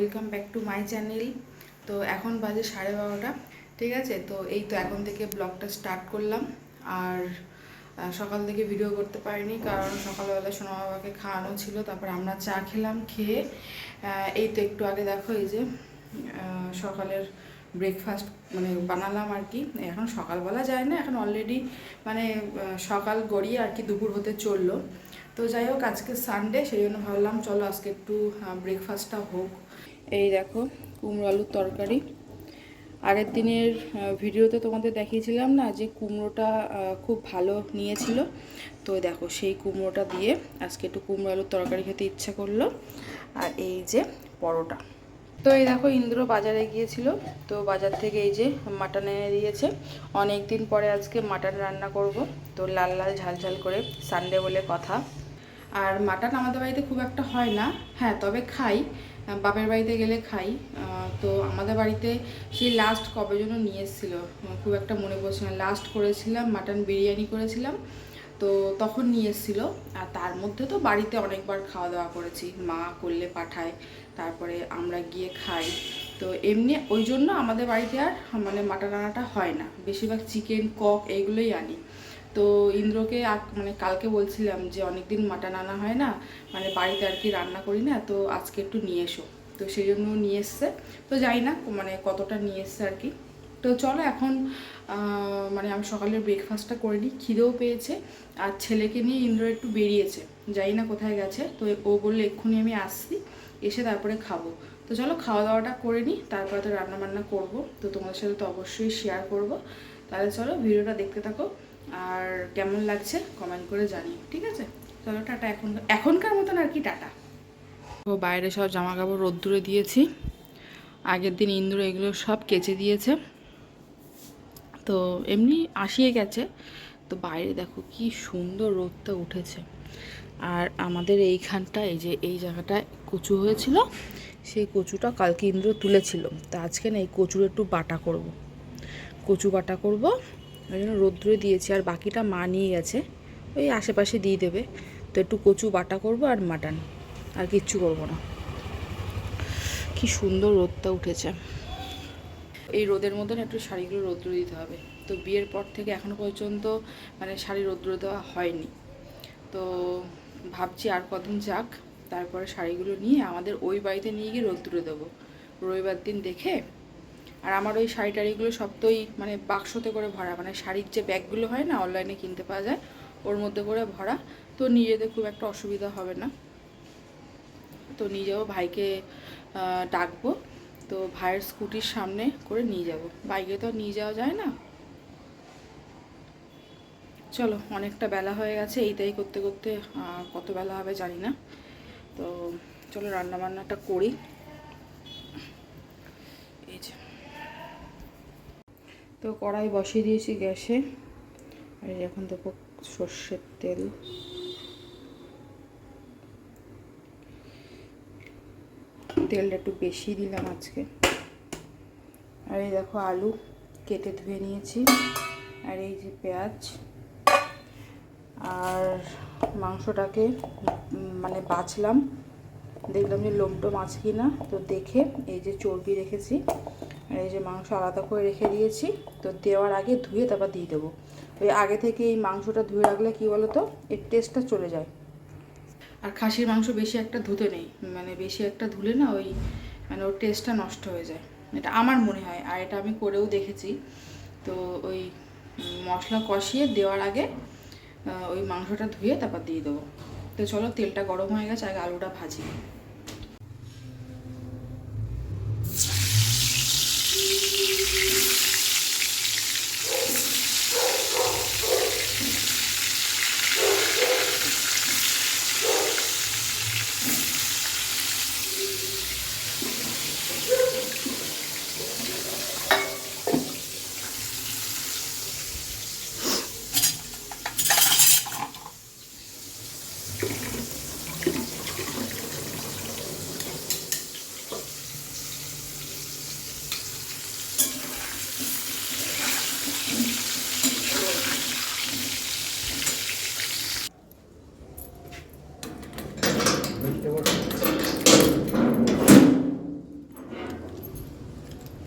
Welcome back to my channel তো এখন বাজে সাড়ে বারোটা, ঠিক আছে? তো এই তো এখন থেকে ব্লগটা স্টার্ট করলাম। আর সকাল থেকে ভিডিও করতে পারিনি কারণ সকালবেলা সোনা বাবাকে খাওয়ানো ছিল, তারপর আমরা চা খেলাম, খেয়ে এই তো একটু আগে দেখো এই যে সকালের ব্রেকফাস্ট মানে বানালাম আর কি। এখন সকালবেলা যায় না, এখন অলরেডি মানে সকাল গড়িয়ে আর কি দুপুর হতে চলল। তো যাই হোক, আজকে সানডে সেই জন্য ভাবলাম চলো আজকে একটু ব্রেকফাস্টটা হোক। এই দেখো, কুমড়ো আলুর তরকারি। আগের দিনের ভিডিওতে তোমাদের দেখিয়েছিলাম না যে কুমড়োটা খুব ভালো নিয়েছিল। তো দেখো, সেই কুমড়োটা দিয়ে আজকে একটু কুমড়ো আলুর তরকারি খেতে ইচ্ছা করল। আর এই যে পরোটা। তো এই দেখো, ইন্দ্র বাজারে গিয়েছিল। তো বাজার থেকে এই যে মাটন এনে দিয়েছে। অনেক দিন পরে আজকে মাটন রান্না করব। তো লাল লাল, ঝাল ঝাল করে সানডে বলে কথা। আর মাটন আমাদের বাড়িতে খুব একটা হয় না। হ্যাঁ তবে খাই। বাপের বাড়িতে গেলে খাই। তো আমাদের বাড়িতে সেই লাস্ট কবে যেন নিয়ে এসেছিল খুব একটা মনে পড়ছে না। লাস্ট করেছিলাম মাটন বিরিয়ানি করেছিলাম, তো তখন নিয়ে এসেছিল। আর তার মধ্যে তো বাড়িতে অনেকবার খাওয়া দাওয়া করেছি। মা করলে পাঠায়, তারপরে আমরা গিয়ে খাই। তো এমনি ওই জন্য আমাদের বাড়িতে আর মানে মাটন আনাটা হয় না। বেশিরভাগ চিকেন কক এইগুলোই আনি। তো ইন্দ্রকে মানে কালকে বলছিলাম যে অনেকদিন মাটন আনা হয় না মানে বাড়িতে আর কি রান্না করি না, তো আজকে একটু নিয়ে এসো। তো সেই জন্য নিয়ে এসছে। তো যাই না মানে কতটা নিয়ে এসছে আর কি। তো চলো এখন মানে আমি সকালের ব্রেকফাস্টটা করে নিই, খিদেও পেয়েছে। আর ছেলেকে নিয়ে ইন্দ্র একটু বেরিয়েছে, যাই না কোথায় গেছে। তো ও বললে, এক্ষুনি আমি আসছি, এসে তারপরে খাব। তো চলো খাওয়া দাওয়াটা করে নিই, তারপরে তো রান্নাবান্না করব। তো তোমাদের সাথে তো অবশ্যই শেয়ার করব। তাহলে চলো ভিডিওটা দেখতে থাকো। আর কেমন লাগছে কমেন্ট করে জানি ঠিক আছে? চলো টাটা, এখন এখনকার মতন আর কি টাটা। তো বাইরে সব জামা কাপড় রোদ্দুরে দিয়েছি। আগের দিন ইন্দ্র এগুলো সব কেচে দিয়েছে। তো এমনি আসিয়ে গেছে। তো বাইরে দেখো কি সুন্দর রোদটা উঠেছে। আর আমাদের এইখানটা, এই যে এই জায়গাটায় কচু হয়েছিল, সেই কচুটা কালকে ইন্দ্র তুলেছিল। তা আজকে না এই কচুর একটু বাটা করব। কচু বাটা করব। ওই জন্য রোদ্দুরে দিয়েছি, আর বাকিটা মা নিয়ে গেছে। ওই আশেপাশে দিয়ে দেবে। তো একটু কচু বাটা করব আর মাটন। আর কিচ্ছু করব না। কি সুন্দর রোদটা উঠেছে। এই রোদের মধ্যে একটু শাড়িগুলো রৌদ্র দিতে হবে। তো বিয়ের পর থেকে এখনও পর্যন্ত মানে শাড়ি রৌদ্র দেওয়া হয়নি। তো ভাবছি আর কদিন যাক, তারপরে শাড়িগুলো নিয়ে আমাদের ওই বাড়িতে নিয়ে গিয়ে রৌদ্রে দেবো। রবিবার দিন দেখে আর আমার ওই শাড়ি টাড়িগুলো সব তোই মানে বাক্সতে করে ভরা। মানে শাড়ির যে ব্যাগগুলো হয় না অনলাইনে কিনতে পাওয়া যায়, ওর মধ্যে করে ভরা। তো যেতে খুব একটা অসুবিধা হবে না। তো যাব, ভাইকে ডাকবো। তো ভাইয়ের স্কুটির সামনে করে নিয়ে যাব। বাইকে তো নিয়ে যাওয়া যায় না। চলো, অনেকটা বেলা হয়ে গেছে। এইটাই করতে করতে কত বেলা হবে জানি না। তো চলো রান্না বান্নাটা করি এই যে তো কড়াই বসিয়ে দিয়েছি গ্যাসে। আর এখন দেবো সর্ষের তেল। তেলটা একটু বেশি দিলাম আজকে। আর এই দেখো আলু কেটে ধুয়ে নিয়েছি। আর এই যে পেঁয়াজ। আর মাংসটাকে মানে বাছলাম। দেখলাম যে লোমটো মাছ কিনা। তো দেখে এই যে চর্বি রেখেছি। আর এই যে মাংস আলাদা করে রেখে দিয়েছি, তো দেওয়ার আগে ধুয়ে তারপর দিয়ে দেবো। ওই আগে থেকে এই মাংসটা ধুয়ে রাখলে কী বলো তো এর টেস্টটা চলে যায়। আর খাসির মাংস বেশি একটা ধুতে নেই মানে বেশি একটা ধুলে না ওই মানে ওর টেস্টটা নষ্ট হয়ে যায়। এটা আমার মনে হয়, আর এটা আমি করেও দেখেছি। তো ওই মশলা কষিয়ে দেওয়ার আগে ওই মাংসটা ধুয়ে তারপর দিয়ে দেবো। তো চলো তেলটা গরম হয়ে গেছে, আগে আলুটা ভাজি।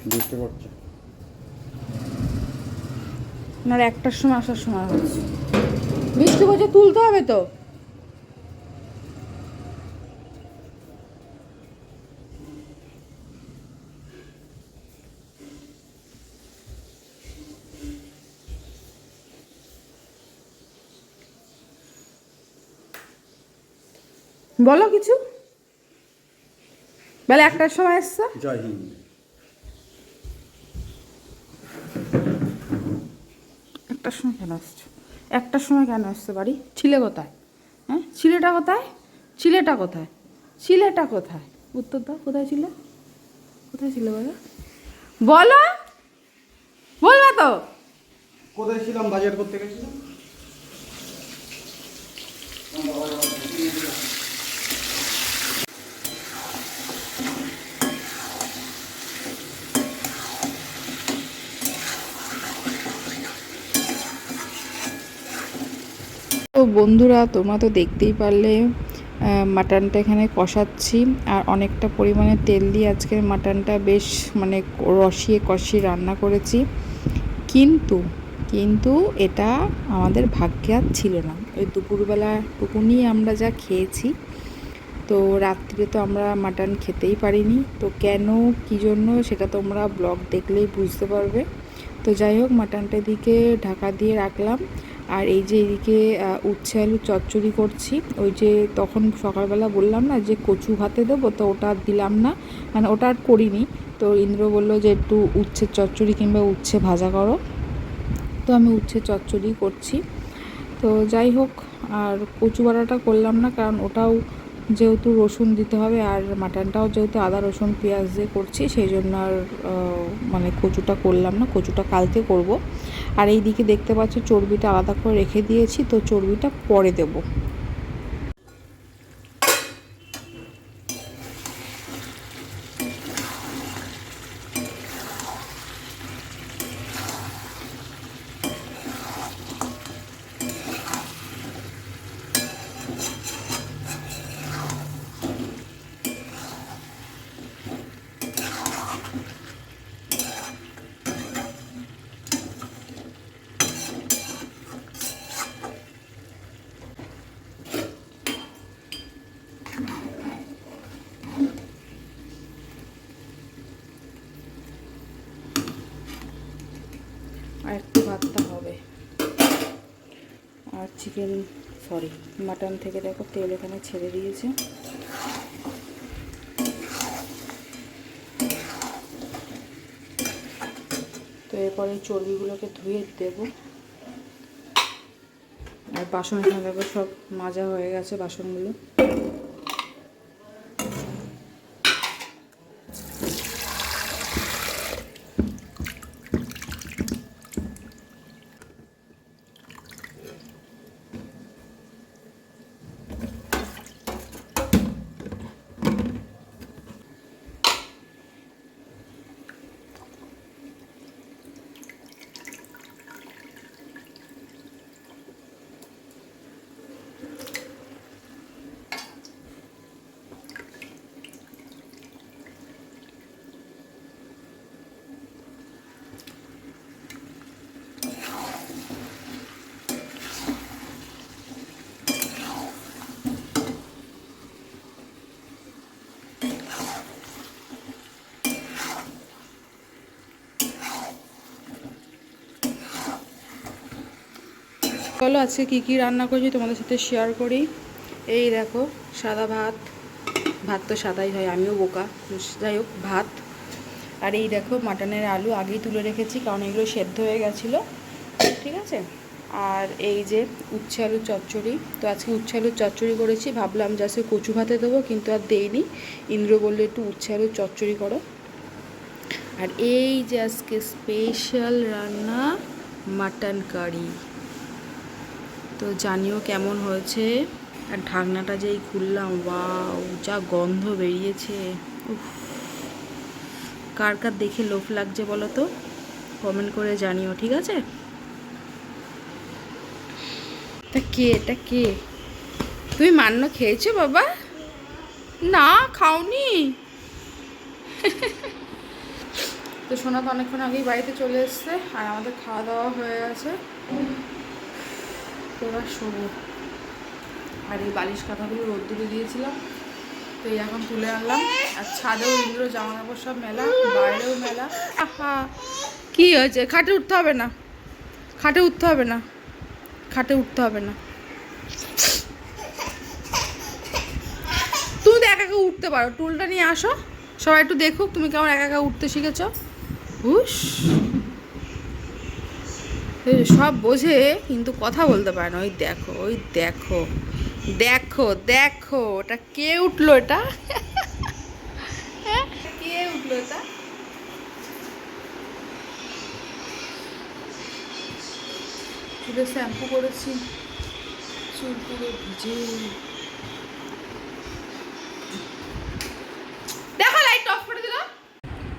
বৃষ্টি পড়ছে একটার সময় আসার সময় হচ্ছে। বৃষ্টি বলছে তুলতে হবে তো। বলো কিছু। বেলা একটার সময় এসছো? জয় হিন্দ। একটার সময় কেন আসছো একটার সময় কেন আসছো বাড়ি? ছিলে কোথায়? হ্যাঁ? ছিলেটা কোথায়? ছিলেটা কোথায়? ছিলেটা কোথায়? উত্তর দাও কোথায় ছিল? কোথায় ছিল বলো? বলো! বলবা তো! কোথায় ছিলাম? বাজার করতে গেছিলাম? বন্ধুরা, তোমরা তো দেখতেই পারলে মাটনটা এখানে কষাচ্ছি আর অনেকটা পরিমাণে তেল দিয়ে আজকের মাটনটা বেশ মানে রসিয়ে কষিয়ে রান্না করেছি। কিন্তু কিন্তু এটা আমাদের ভাগ্যে আর ছিল না। ওই দুপুরবেলা টুকুনি আমরা যা খেয়েছি, তো রাত্রিরে তো আমরা মাটন খেতেই পারিনি। তো কেন, কী জন্য, সেটা তোমরা ব্লগ দেখলেই বুঝতে পারবে। তো যাই হোক, মাটনটা দিকে ঢাকা দিয়ে রাখলাম। আর এই যে এদিকে উচ্ছে আলু চচ্চড়ি করছি। ওই যে তখন সকালবেলা বললাম না যে কচু ভাতে দেবো, তো ওটা দিলাম না। মানে ওটা আর করিনি। তো ইন্দ্র বলল যে একটু উচ্ছে চচ্চড়ি কিংবা উচ্ছে ভাজা করো। তো আমি উচ্ছে চচ্চড়ি করছি। তো যাই হোক, আর কচু বাড়াটা করলাম না, কারণ ওটাও যেহেতু রসুন দিতে হবে আর মাটনটাও যেহেতু আদা, রসুন, পেঁয়াজ দিয়ে করছি, সেই জন্য আর মানে কচুটা করলাম না, কচুটা কালকে করব। আর এই দিকে দেখতে পাচ্ছ, চর্বিটা আলাদা করে রেখে দিয়েছি, তো চর্বিটা পরে দেবো আর একটু ভাতটা হবে আর চিকেন সরি মাটন থেকে দেখো তেল এখানে ছেড়ে দিয়েছে। তো এরপরে চর্বিগুলোকে ধুয়ে দেব। আর বাসন এখানে দেখো সব মাজা হয়ে গেছে বাসনগুলো। চলো আজকে কী কী রান্না করছি তোমাদের সাথে শেয়ার করি। এই দেখো, সাদা ভাত। ভাত তো সাদাই হয়, আমিও বোকা। যাই হোক, ভাত। আর এই দেখো, মাটনের আলু আগেই তুলে রেখেছি, কারণ এগুলো সেদ্ধ হয়ে গেছিল। ঠিক আছে? আর এই যে উচ্ছে আলুর চচ্চড়ি, তো আজকে উচ্ছে আলুর চচ্চড়ি করেছি। ভাবলাম যে আজকে কচু ভাতে দেবো, কিন্তু আর দেইনি। ইন্দ্র বললে, একটু উচ্ছে আলুর চচ্চড়ি করো। আর এই যে আজকে স্পেশাল রান্না মাটন কারি তো জানিও কেমন হয়েছে? আর ঢাকনাটা যেই খুললাম, ওয়াও, যা গন্ধ বেরিয়েছে। উফ, কার কার দেখে লোভ লাগছে বলো তো? কমেন্ট করে জানিও, ঠিক আছে? তা কে এটা কে? তুমি মান্য খেয়েছো বাবা? না, খাওনি। তো সোনা তো অনেকক্ষণ আগেই বাড়িতে চলে এসছে, আর আমাদের খাওয়া দাওয়া হয়ে গেছে। এবার শোবো। আর এই বালিশ কাঁথাগুলো রোদ্দুরে দিয়েছিলাম, তো এই এখন তুলে আনলাম। আর ছাদেও ইন্দ্র জামা কাপড় সব মেলা, বাইরেও মেলা। কি হয়েছে? খাটে উঠতে হবে না। খাটে উঠতে হবে না। খাটে উঠতে হবে না। তুমি তো একা একা উঠতে পারো। টুলটা নিয়ে আসো। সবাই একটু দেখুক তুমি কেমন একা একা উঠতে শিখেছ। হুস সব বোঝে, কিন্তু কথা বলতে পারে না। ওই দেখো ওই দেখো দেখো দেখো, ওটা কে উঠল এটা? কে উঠল এটা? চুলে শ্যাম্পু করেছি, চুল পুরো ভিজে। লাইট করে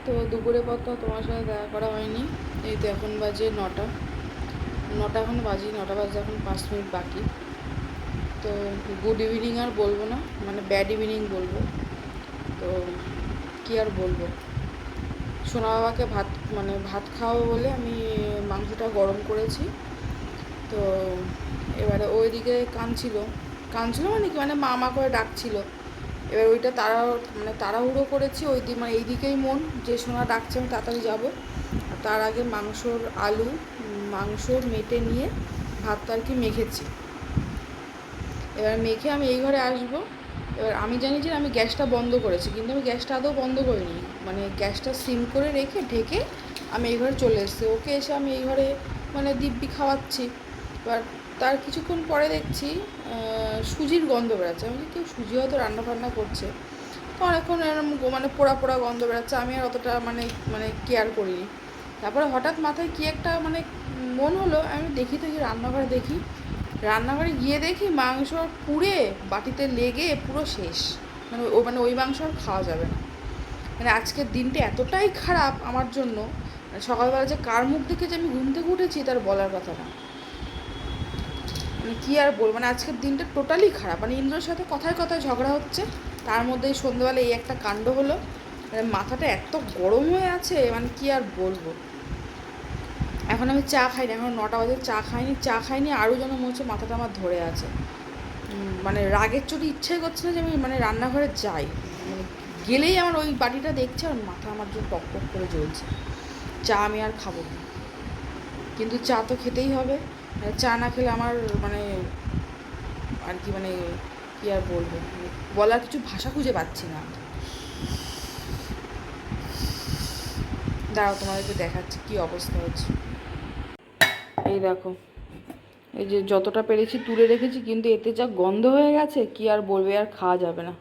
তো দুপুরে পর তো তোমার সাথে দেখা করা হয়নি। এই তো এখন বাজে নটা। নটা এখন বাজি, নটা বাজে এখন পাঁচ মিনিট বাকি। তো গুড ইভিনিং আর বলব না মানে ব্যাড ইভিনিং বলব। তো কি আর বলব? সোনা বাবাকে ভাত মানে ভাত খাওয়াবো বলে আমি মাংসটা গরম করেছি। তো এবারে ওইদিকে কাঁদছিল কাঁদছিল মানে কি মানে মামা করে ডাকছিল। এবার ওইটা তারা মানে তাড়াহুড়ো করেছি, ওই মানে এই দিকেই মন, যে সোনা ডাকছে আমি তাড়াতাড়ি যাব। তার আগে মাংসর আলু মাংস মেটে নিয়ে ভাতটা আর কি মেখেছি। এবার মেখে আমি এই ঘরে আসব। এবার আমি জানি যে আমি গ্যাসটা বন্ধ করেছি, কিন্তু আমি গ্যাসটা আদৌ বন্ধ করিনি। মানে গ্যাসটা সিম করে রেখে ঢেকে আমি এই ঘরে চলে এসেছি। ওকে এসে আমি এই ঘরে মানে দিব্যি খাওয়াচ্ছি। এবার তার কিছুক্ষণ পরে দেখছি সুজির গন্ধ বেড়াচ্ছে আমি কেউ সুজি হয়তো রান্না বান্না করছে। তো অনেকক্ষণ এরকম মানে পোড়া পোড়া গন্ধ বেড়াচ্ছে আমি আর অতটা মানে মানে কেয়ার করিনি। তারপরে হঠাৎ মাথায় কি একটা মানে মন হলো, আমি দেখি তো কি রান্নাঘরে দেখি। রান্নাঘরে গিয়ে দেখি মাংস পুড়ে বাটিতে লেগে পুরো শেষ। মানে ও মানে ওই মাংস আর খাওয়া যাবে না। মানে আজকের দিনটা এতটাই খারাপ আমার জন্য মানে সকালবেলা যে কার মুখ দেখে যে আমি ঘুম থেকে উঠেছি তার বলার কথা না। মানে কী আর বলব মানে আজকের দিনটা টোটালি খারাপ। মানে ইন্দ্রর সাথে কথায় কথায় ঝগড়া হচ্ছে, তার মধ্যে সন্ধ্যেবেলা এই একটা কাণ্ড হলো। মানে মাথাটা এত গরম হয়ে আছে মানে কি আর বলব। এখন আমি চা খাইনি, এখন নটা বাজে, চা খাইনি চা খাইনি, আরও যেন মনে হচ্ছে মাথাটা আমার ধরে আছে। মানে রাগের চোটে ইচ্ছে করছে না যে আমি মানে রান্নাঘরে যাই। মানে গেলেই আমার ওই বাটিটা দেখছে আর মাথা আমার জন্য টক টক করে জ্বলছে। চা আমি আর খাব না। কিন্তু চা তো খেতেই হবে। মানে চা না খেলে আমার মানে আর কি মানে কী আর বলব? মানে বলার কিছু ভাষা খুঁজে পাচ্ছি না। দাঁড়াও তোমাদেরকে দেখাচ্ছি কী অবস্থা হচ্ছে। এই দেখো। এই যে যতটা পেরেছি তুলে রেখেছি, কিন্তু এতে যা গন্ধ হয়ে গেছে, কি আর বলবে, আর খাওয়া যাবে না।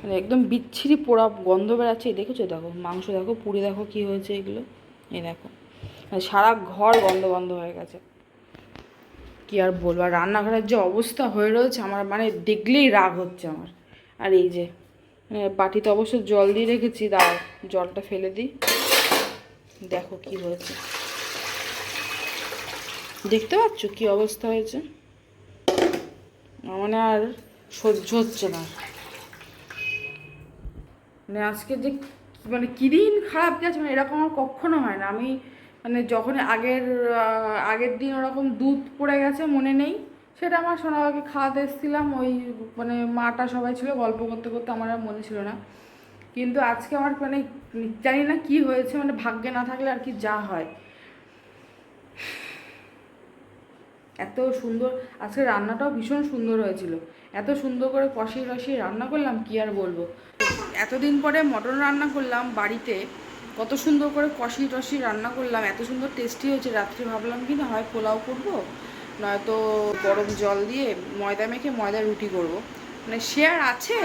মানে একদম বিচ্ছিরি পোড়া গন্ধ বেড়াচ্ছে। এই দেখেছ দেখো, মাংস দেখো পুড়ে দেখো কি হয়েছে এগুলো। এই দেখো মানে সারা ঘর গন্ধ গন্ধ হয়ে গেছে। কি আর বলব, আর রান্নাঘরের যে অবস্থা হয়ে রয়েছে আমার মানে দেখলেই রাগ হচ্ছে আমার। আর এই যে বাটিতে অবশ্য জল দিয়ে রেখেছি দাও জলটা ফেলে দিই। দেখো কি হয়েছে। দেখতে পাচ্ছ কি অবস্থা হয়েছে? মানে আর সহ্য হচ্ছে না। মানে আজকে যে মানে কী দিন খারাপ গেছে মানে এরকম আমার কখনো হয় না। আমি মানে যখন আগের আগের দিন ওরকম দুধ পড়ে গেছে মনে নেই, সেটা আমার সোনাবাকে খাওয়াতে এসেছিলাম। ওই মানে মাটা সবাই ছিল, গল্প করতে করতে আমার আর মনে ছিল না। কিন্তু আজকে আমার মানে জানি না কি হয়েছে মানে ভাগ্যে না থাকলে আর কি যা হয়। এত সুন্দর, আজকে রান্নাটাও ভীষণ সুন্দর হয়েছিল। এত সুন্দর করে কষিয়ে রসিয়ে রান্না করলাম, কি আর বলব? এতদিন পরে মটন রান্না করলাম বাড়িতে, কত সুন্দর করে কষি টষি রান্না করলাম, এত সুন্দর টেস্টি হয়েছে। রাত্রে ভাবলাম কি না, হয় পোলাও করব, নয়তো গরম জল দিয়ে ময়দা মেখে ময়দা রুটি করব। মানে সে আর আছে?